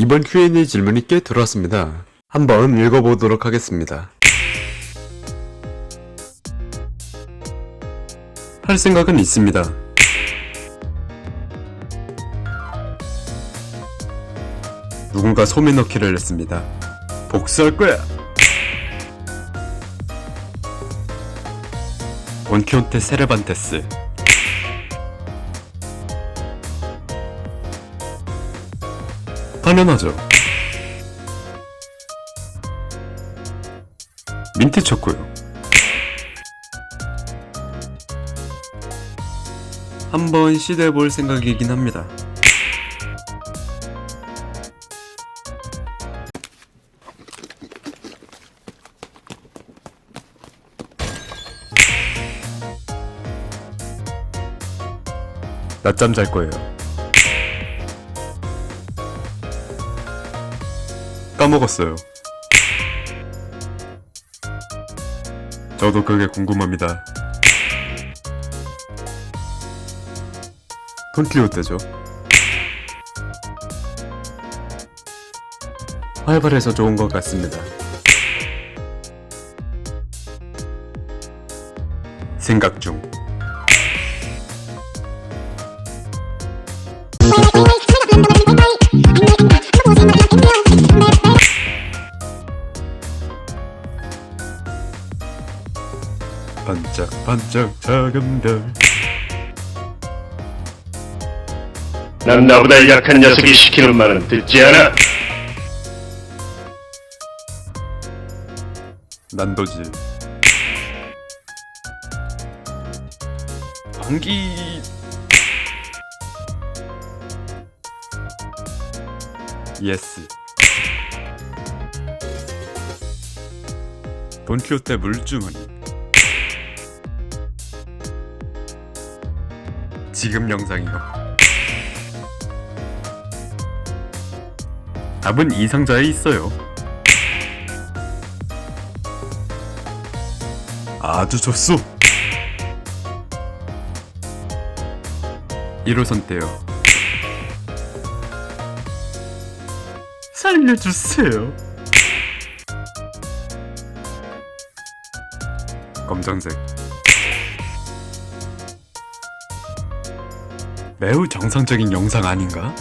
이번 Q&A 질문이 꽤 들어왔습니다. 한번 읽어보도록 하겠습니다. 할 생각은 있습니다. 누군가 소매 넣기를 했습니다. 복수할 거야! 돈키호테 세레반테스 당연하죠. 민트 초코요. 한번 시도해볼 생각이긴 합니다. 낮잠 잘 거예요. 까먹었어요. 저도 그게 궁금합니다. 돈키호테죠. 활발해서 좋은 것 같습니다. 생각 중. 반짝반짝 작은 별. 난 나보다 약한 녀석이 시키는 말은 듣지 않아. 난도질. 방귀. 예스. 돈키호테 물주머니. 지금 영상이요. 답은 이 상자에 있어요. 아주 좋소. 1호선 때요. 살려주세요. 검정색. 매우 정상적인 영상 아닌가?